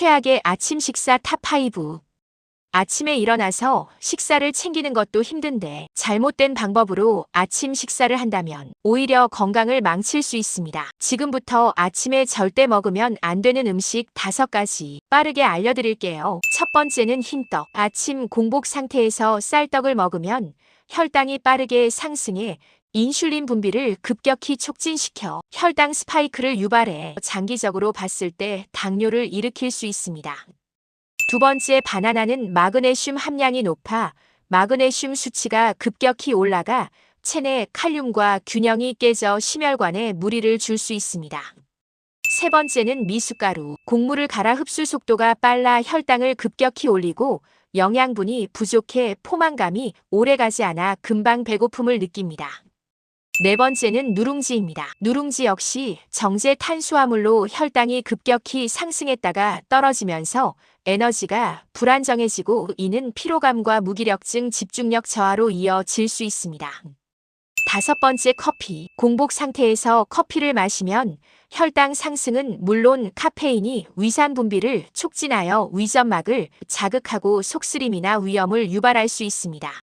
최악의 아침 식사 탑5. 아침에 일어나서 식사를 챙기는 것도 힘든데 잘못된 방법으로 아침 식사를 한다면 오히려 건강을 망칠 수 있습니다. 지금부터 아침에 절대 먹으면 안 되는 음식 다섯 가지 빠르게 알려드릴게요. 첫 번째는 흰떡. 아침 공복 상태에서 쌀떡을 먹으면 혈당이 빠르게 상승해 인슐린 분비를 급격히 촉진시켜 혈당 스파이크를 유발해 장기적으로 봤을 때 당뇨를 일으킬 수 있습니다. 두 번째 바나나는 마그네슘 함량이 높아 마그네슘 수치가 급격히 올라가 체내 칼륨과 균형이 깨져 심혈관에 무리를 줄 수 있습니다. 세 번째는 미숫가루. 곡물을 갈아 흡수 속도가 빨라 혈당을 급격히 올리고 영양분이 부족해 포만감이 오래가지 않아 금방 배고픔을 느낍니다. 네 번째는 누룽지입니다. 누룽지 역시 정제 탄수화물로 혈당이 급격히 상승했다가 떨어지면서 에너지가 불안정해지고 이는 피로감과 무기력증, 집중력 저하로 이어질 수 있습니다. 다섯 번째 커피. 공복 상태에서 커피를 마시면 혈당 상승은 물론 카페인이 위산 분비를 촉진하여 위점막을 자극하고 속쓰림이나 위염을 유발할 수 있습니다.